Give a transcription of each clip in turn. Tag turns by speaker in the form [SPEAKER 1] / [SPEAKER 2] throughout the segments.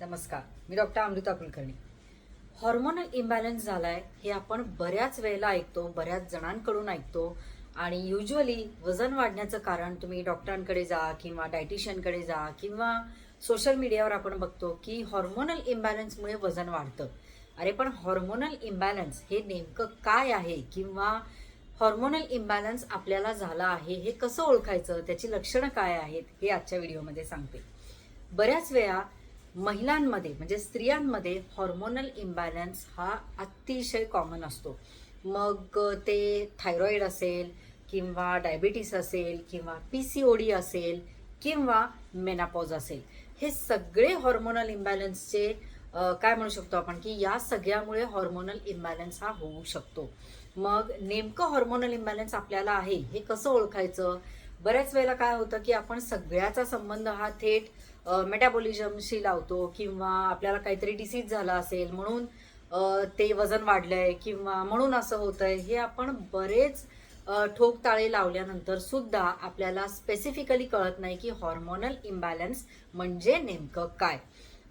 [SPEAKER 1] नमस्कार मी doctor Amrita Kulkarni. Hormonal imbalance झाला आहे हे आपण बऱ्याच वेळेला ऐकतो बऱ्याच जणांकडून ऐकतो. आणि युजली वजन वाढण्याचं कारण तुम्ही डॉक्टरांकडे जा किंवा डायटिशियनकडे जा किंवा सोशल मीडियावर आपण बघतो की हॉर्मोनल इम्बॅलन्समुळे वजन वाढतं. अरे पण हॉर्मोनल इम्बॅलन्स हे नेमकं काय आहे? किंवा हॉर्मोनल इम्बॅलन्स आपल्याला झाला आहे हे कसं ओळखायचं? त्याची लक्षणं काय आहेत? हे आजच्या व्हिडिओमध्ये सांगते. बऱ्याच वेळा महिलांमध्ये म्हणजे स्त्रियांमध्ये हॉर्मोनल इम्बॅलन्स हा अतिशय कॉमन असतो. मग ते थायरॉईड असेल किंवा डायबिटीस असेल किंवा पी सी ओ डी असेल किंवा मेनापॉज असेल. हे सगळे हॉर्मोनल इम्बॅलन्सचे काय म्हणू शकतो आपण की या सगळ्यामुळे हॉर्मोनल इम्बॅलन्स हा होऊ शकतो. मग नेमकं हॉर्मोनल इम्बॅलन्स आपल्याला आहे हे कसं ओळखायचं? बऱ्याच वेळेला काय होतं की आपण सगळ्याचा संबंध हा थेट मेटाबॉलिझमशी लावतो किंवा आपल्याला काहीतरी डिसीज झाला असेल म्हणून ते वजन वाढलंय किंवा म्हणून असं होतंय हे आपण बरेच ठोक ताळे लावल्यानंतर सुद्धा आपल्याला स्पेसिफिकली कळत नाही की हॉर्मोनल इम्बॅलन्स म्हणजे नेमकं काय.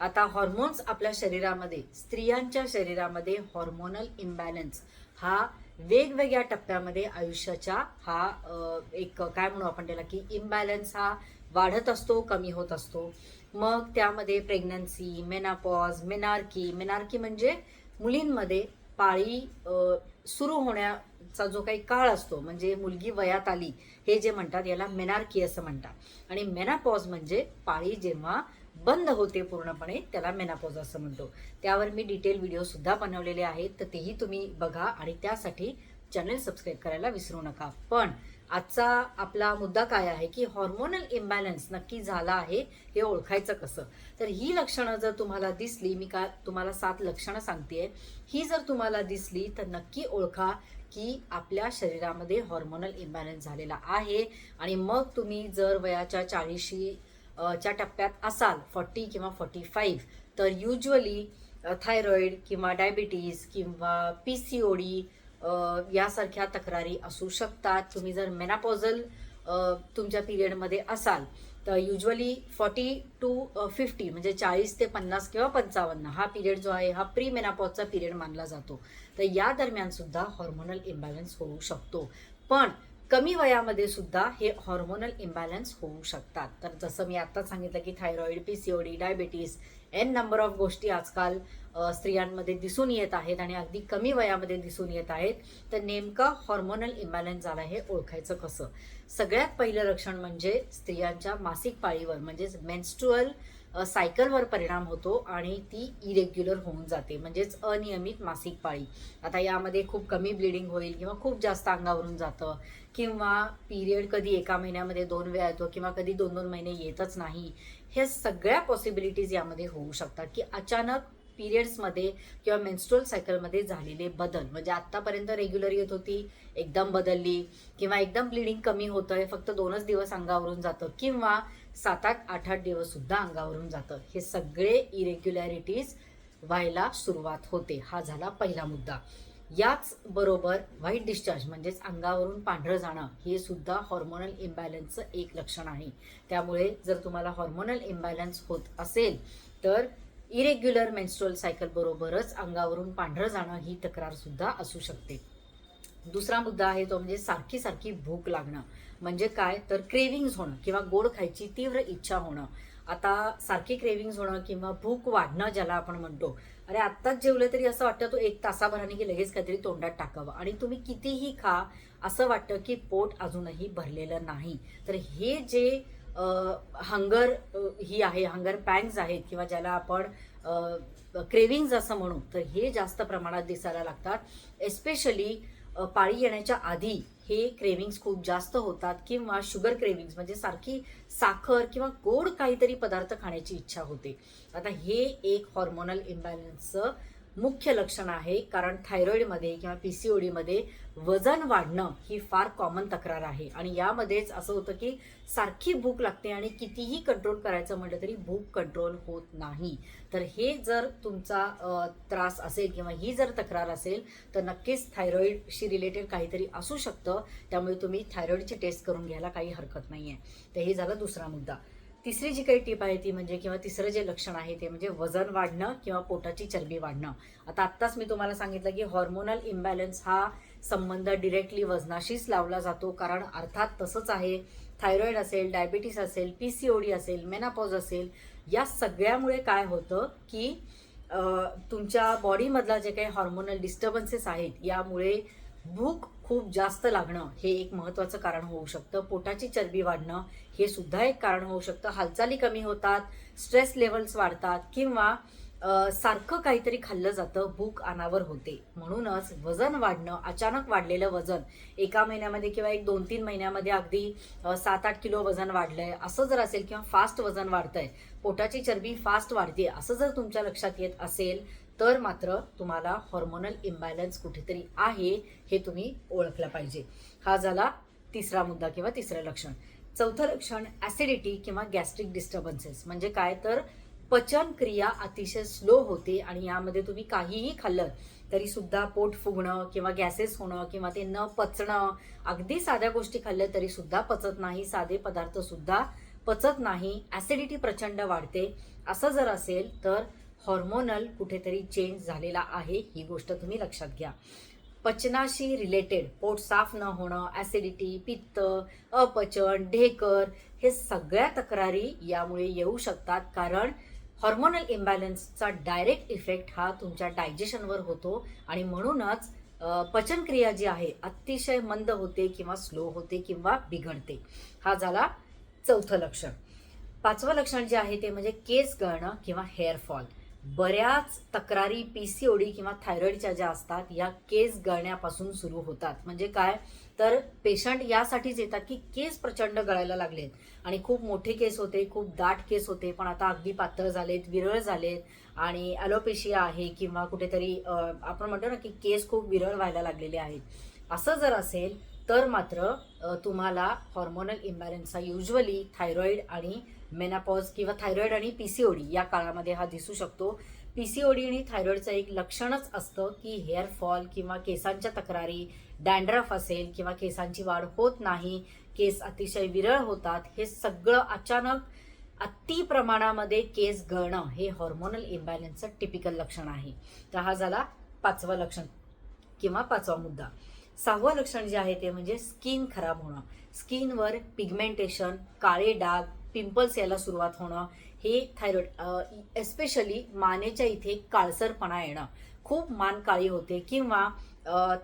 [SPEAKER 1] आता हॉर्मोन्स आपल्या शरीरामध्ये स्त्रियांच्या शरीरामध्ये हॉर्मोनल इम्बॅलन्स हा वेगवेगळ्या टप्प्यामध्ये आयुष्याच्या हा एक काय म्हणू आपण त्याला की इम्बॅलन्स हा वाढत असतो कमी होत असतो. मग त्यामध्ये प्रेग्नन्सी मेनापॉज मेनार्की मेनार्की म्हणजे मुलींमध्ये पाळी सुरू होण्याचा जो काही काळ असतो म्हणजे मुलगी वयात आली हे जे म्हणतात याला मेनार्की असं म्हणतात. आणि मेनापॉज म्हणजे पाळी जेव्हा बंद होते पूर्णपणे त्याला मेनापोज असं म्हणतो. त्यावर मी डिटेल व्हिडिओ सुद्धा बनवलेले आहेत तर तेही तुम्ही बघा आणि त्यासाठी चॅनल सबस्क्राईब करायला विसरू नका. पण आजचा आपला मुद्दा काय आहे की हॉर्मोनल इम्बॅलन्स नक्की झाला आहे हे ओळखायचं कसं? तर ही लक्षणं जर तुम्हाला दिसली मी का तुम्हाला सात लक्षणं सांगते ही जर तुम्हाला दिसली तर नक्की ओळखा की आपल्या शरीरामध्ये हॉर्मोनल इम्बॅलन्स झालेला आहे आणि मग तुम्ही जर वयाच्या चाळीशी च्या टप्प्यात असाल फॉर्टी किंवा फॉर्टी फाईव्ह तर युजली थायरॉईड किंवा डायबिटीज किंवा पी सी ओ डी यासारख्या तक्रारी असू शकतात. तुम्ही जर मेनापॉझल तुमच्या पिरियडमध्ये असाल तर युजली फॉर्टी टू फिफ्टी म्हणजे चाळीस ते पन्नास किंवा पंचावन्न हा पिरियड जो आहे हा प्री मेनापॉजचा पिरियड मानला जातो. तर या दरम्यानसुद्धा हॉर्मोनल इम्बॅलन्स होऊ शकतो. पण कमी वयामध्ये सुद्धा हे हॉर्मोनल इम्बॅलन्स होऊ शकतात. तर जसं मी आत्ता सांगितलं की thyroid P C O D diabetes N number of गोष्टी आजकाल स्त्रियांमध्ये दिसून येत आहेत आणि अगदी कमी वयामध्ये दिसून येत आहेत. तर नेमका हॉर्मोनल इम्बॅलन्स झाला हे ओळखायचं कसं? सगळ्यात पहिलं लक्षण म्हणजे स्त्रियांच्या मासिक पाळीवर म्हणजेच मेन्स्ट्रुअल सायकलवर परिणाम होतो आणि ती इरेग्युलर होऊन जाते म्हणजेच अनियमित मासिक पाळी. आता यामध्ये खूप कमी ब्लिडिंग होईल किंवा खूप जास्त अंगावरून जातं किंवा पिरियड कधी एका महिन्यामध्ये दोन वेळा येतो किंवा कधी दोन दोन महिने येतच नाही हे सगळ्या पॉसिबिलिटीज यामध्ये होऊ शकतात की अचानक पिरियड्समध्ये किंवा मेन्स्ट्रोल सायकलमध्ये झालेले बदल. म्हणजे आत्तापर्यंत रेग्युलर येत होती एकदम बदलली किंवा एकदम ब्लिडिंग कमी होतं आहे फक्त दोनच दिवस अंगावरून जातं किंवा सात आठ आठ आठ दिवससुद्धा अंगावरून जातं. हे सगळे इरेग्युलॅरिटीज व्हायला सुरुवात होते. हा झाला पहिला मुद्दा. याच बरोबर व्हाईट डिस्चार्ज म्हणजेच अंगावरून पांढरं जाणं हे सुद्धा हॉर्मोनल इम्बॅलन्सचं एक लक्षण आहे. त्यामुळे जर तुम्हाला हॉर्मोनल इम्बॅलन्स होत असेल तर इरेग्युलर मेन्स्ट्रुअल सायकल बरोबरच अंगावरून पांढरं जाणं ही तक्रार सुद्धा असू शकते. दुसरा मुद्दा आहे तो म्हणजे सारखी सारखी भूक लागणं. म्हणजे काय? तर क्रेविंग्स होणं किंवा गोड खायची तीव्र इच्छा होणं. आता सारखी क्रेविंग्स होणं किंवा भूक वाढणं ज्याला आपण म्हणतो अरे आत्ताच जेवलं तरी असं वाटतं तो एक तासाभराने की लगेच काहीतरी तोंडात टाकावं. आणि तुम्ही कितीही खा असं वाटतं की पोट अजूनही भरलेलं नाही. तर हे जे हंगर ही आहे हंगर पॅन्स आहेत किंवा ज्याला आपण क्रेविंग्ज असं म्हणू तर हे जास्त प्रमाणात दिसायला लागतात. एस्पेशली पाळी येण्याच्या आधी हे क्रेविंग्स खूप जास्त होतात किंवा शुगर क्रेविंग्स म्हणजे सारखी साखर किंवा गोड काहीतरी पदार्थ खाण्याची इच्छा होते. आता हे एक हॉर्मोनल इम्बॅलन्सचं मुख्य लक्षण आहे कारण थायरॉईडमध्ये किंवा पी सी ओडीमध्ये वजन वाढणं ही फार कॉमन तक्रार आहे. आणि यामध्येच असं होतं की सारखी भूक लागते आणि कितीही कंट्रोल करायचं म्हटलं तरी भूक कंट्रोल होत नाही. तर हे जर तुमचा त्रास असेल किंवा ही जर तक्रार असेल तर नक्कीच थायरॉईडशी रिलेटेड काहीतरी असू शकतं. त्यामुळे तुम्ही थायरॉईडची टेस्ट करून घ्यायला काही हरकत नाही आहे तर हे झालं दुसरा मुद्दा. तिसरी जी काही टीप आहे ती म्हणजे किंवा तिसरं जे लक्षण आहे ते म्हणजे वजन वाढणं किंवा पोटाची चरबी वाढणं. आता आत्ताच मी तुम्हाला सांगितलं की हॉर्मोनल इम्बॅलन्स हा संबंध डिरेक्टली वजनाशीच लावला जातो. कारण अर्थात तसंच आहे. थायरॉईड असेल डायबिटीस असेल पी सी ओ डी असेल मेनापॉज असेल या सगळ्यामुळे काय होतं की तुमच्या बॉडीमधला जे काही हॉर्मोनल डिस्टर्बन्सेस आहेत यामुळे भूक खूप जास्त लागणं हे एक महत्त्वाचं कारण होऊ शकतं. पोटाची चरबी वाढणं हे सुद्धा एक कारण होऊ शकतं. हालचाली कमी होतात स्ट्रेस लेवल्स वाढतात किंवा सारखं काहीतरी खाल्लं जातं भूक अनावर होते. म्हणूनच वजन वाढणं अचानक वाढलेलं वजन एका महिन्यामध्ये किंवा एक दोन तीन महिन्यामध्ये अगदी सात आठ किलो वजन वाढलंय असं जर असेल किंवा फास्ट वजन वाढतंय पोटाची चरबी फास्ट वाढते असं जर तुमच्या लक्षात येत असेल तर मात्र तुम्हाला हॉर्मोनल इम्बॅलन्स कुठेतरी आहे हे तुम्ही ओळखलं पाहिजे. हा झाला तिसरा मुद्दा किंवा तिसरं लक्षण. चौथं लक्षण ॲसिडिटी किंवा गॅस्ट्रिक डिस्टर्बन्सेस म्हणजे काय? तर पचन क्रिया अतिशय स्लो होते आणि यामध्ये तुम्ही काहीही खाल्लं तरी सुद्धा पोट फुगणं किंवा गॅसेस होणं किंवा ते न पचणं अगदी साध्या गोष्टी खाल्ल्या तरी सुद्धा पचत नाही. साधे पदार्थ सुद्धा पचत नाही. ॲसिडिटी प्रचंड वाढते. असं जर असेल तर हॉर्मोनल कुठेतरी चेंज झालेला आहे ही गोष्ट तुम्ही लक्षात घ्या. पचनाशी रिलेटेड पोट साफ न होणं ॲसिडिटी पित्त अपचन ढेकर हे सगळ्या तक्रारी यामुळे येऊ शकतात. कारण हॉर्मोनल इम्बॅलन्सचा डायरेक्ट इफेक्ट हा तुमच्या डायजेशनवर होतो आणि म्हणूनच पचनक्रिया जी आहे अतिशय मंद होते किंवा स्लो होते किंवा बिघडते. हा झाला चौथं लक्षण. पाचवं लक्षण जे आहे ते म्हणजे केस गळणं किंवा हेअर फॉल बऱ्याच तक्रारी पी सी ओडी किंवा थायरॉईडच्या ज्या असतात या केस गळण्यापासून सुरू होतात. म्हणजे काय? तर पेशंट यासाठीच येतात की केस प्रचंड गळायला लागलेत. आणि खूप मोठे केस होते खूप दाट केस होते पण आता अगदी पातळ झालेत विरळ झालेत. आणि ॲलोपेशिया आहे किंवा कुठेतरी आपण म्हणतो ना की केस खूप विरळ व्हायला लागलेले आहेत. असं जर असेल तर मात्र तुम्हाला हॉर्मोनल इम्बॅलन्सचा युजली थायरॉईड आणि मेनापॉज किंवा थायरॉईड आणि पीसीओडी या काळामध्ये हा दिसू शकतो. पीसीओडी आणि थायरॉईडचं एक लक्षणच असतं की हेअर फॉल किंवा केसांच्या तक्रारी डॅन्ड्रफ असेल किंवा केसांची वाढ होत नाही केस अतिशय विरळ होतात हे सगळं अचानक अति प्रमाणामध्ये केस गळणं हे हॉर्मोनल इम्बॅलन्सचं टिपिकल लक्षण आहे. तर हा झाला पाचवा लक्षण किंवा पाचवा मुद्दा. सहावं लक्षण जे आहे ते म्हणजे स्किन खराब होणं. स्किनवर पिगमेंटेशन काळे डाग पिंपल्स यायला सुरुवात होणं हे थायरॉइड एस्पेशली मानेच्या इथे काळसरपणा येणं. खूप मान काळी होते किंवा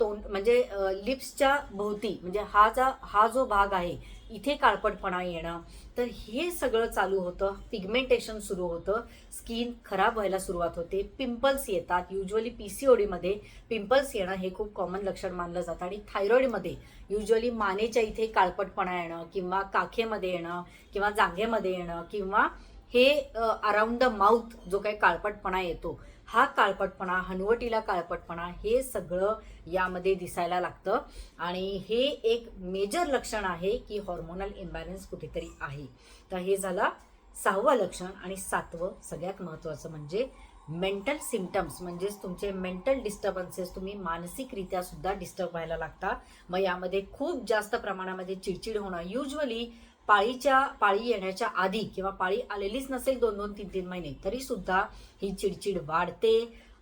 [SPEAKER 1] तोंड म्हणजे लिप्सच्या भोवती म्हणजे हा जा हा जो भाग आहे इथे काळपटपणा येणं. तर हे सगळं चालू होतं. पिगमेंटेशन सुरू होतं. स्किन खराब व्हायला सुरुवात होते. पिंपल्स येतात. युजली पी सी ओडीमध्ये पिंपल्स येणं हे खूप कॉमन लक्षण मानलं जातं. आणि थायरॉईडमध्ये युजली मानेच्या इथे काळपटपणा येणं किंवा काखेमध्ये येणं किंवा जांघेमध्ये येणं किंवा हे अराउंड द माउथ जो काही काळपटपणा येतो हा काळपटपणा हनवटीला काळपटपणा हे सगळं यामध्ये दिसायला लागतं. आणि हे एक मेजर लक्षण आहे की हॉर्मोनल इम्बॅलन्स कुठेतरी आहे. तर हे झालं सहावं लक्षण आणि सातवं सगळ्यात महत्त्वाचं म्हणजे मेंटल सिमटम्स म्हणजेच तुमचे मेंटल डिस्टर्बन्सेस तुम्ही मानसिकरित्या सुद्धा डिस्टर्ब व्हायला लागता. मग यामध्ये खूप जास्त प्रमाणामध्ये चिडचिड होणं युजली पाळीच्या पाळी येण्याच्या आधी किंवा पाळी आलेलीच नसेल दोन दोन तीन तीन महिने तरी सुद्धा ही चिडचिड वाढते.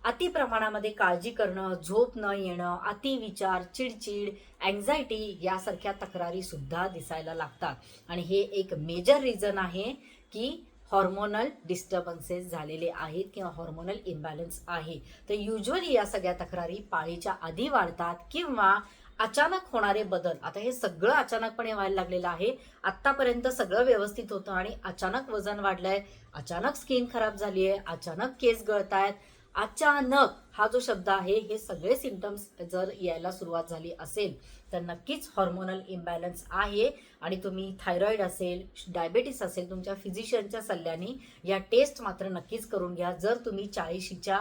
[SPEAKER 1] अति प्रमाणामध्ये काळजी करणं झोप न येणं अति विचार चिडचिड अँझायटी यासारख्या तक्रारी सुद्धा दिसायला लागतात. आणि हे एक मेजर रिझन आहे की हॉर्मोनल डिस्टर्बन्सेस झालेले आहेत किंवा हॉर्मोनल इम्बॅलन्स आहे. तर युजली या सगळ्या तक्रारी पाळीच्या आधी वाढतात किंवा अचानक होणारे बदल. आता हे सगळं अचानकपणे व्हायला लागलेलं आहे. आतापर्यंत सगळं व्यवस्थित होतं आणि अचानक वजन वाढलंय. अचानक स्किन खराब झाली आहे अचानक केस गळत आहेत अचानक हा जो शब्द आहे हे सगळे सिमटम्स जर यायला सुरुवात झाली असेल तर नक्कीच हॉर्मोनल इम्बॅलन्स आहे. आणि तुम्ही थायरॉईड असेल डायबेटीस असेल तुमच्या फिजिशियनच्या सल्ल्याने या टेस्ट मात्र नक्कीच करून घ्या. जर तुम्ही चाळीशीच्या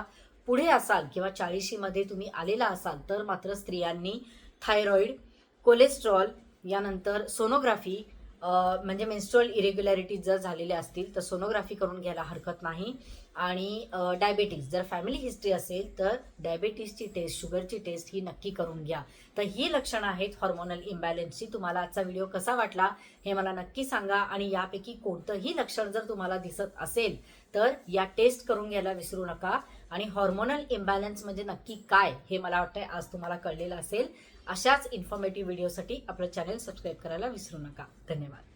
[SPEAKER 1] पुढे असाल किंवा चाळीशीमध्ये तुम्ही आलेला असाल तर मात्र स्त्रियांनी थायरॉईड कोलेस्ट्रॉल यानंतर सोनोग्राफी म्हणजे मेन्स्ट्रॉल इरेग्युलॅरिटीज जर झालेल्या असतील तर सोनोग्राफी करून घ्यायला हरकत नाही. आणि डायबेटीज जर फॅमिली हिस्ट्री असेल तर डायबेटीसची टेस्ट शुगरची टेस्ट ही नक्की करून घ्या. तर ही लक्षणं आहेत हॉर्मोनल इम्बॅलन्सची तुम्हाला आजचा व्हिडिओ कसा वाटला हे मला नक्की सांगा आणि यापैकी कोणतंही लक्षण जर तुम्हाला दिसत असेल तर या टेस्ट करून घ्यायला विसरू नका. आणि हॉर्मोनल इम्बॅलन्स म्हणजे नक्की काय हे मला वाटतंय आज तुम्हाला कळलेलं असेल. अशाच इन्फॉर्मेटिव्ह व्हिडिओसाठी आपलं चॅनल सबस्क्राईब करायला विसरू नका. धन्यवाद.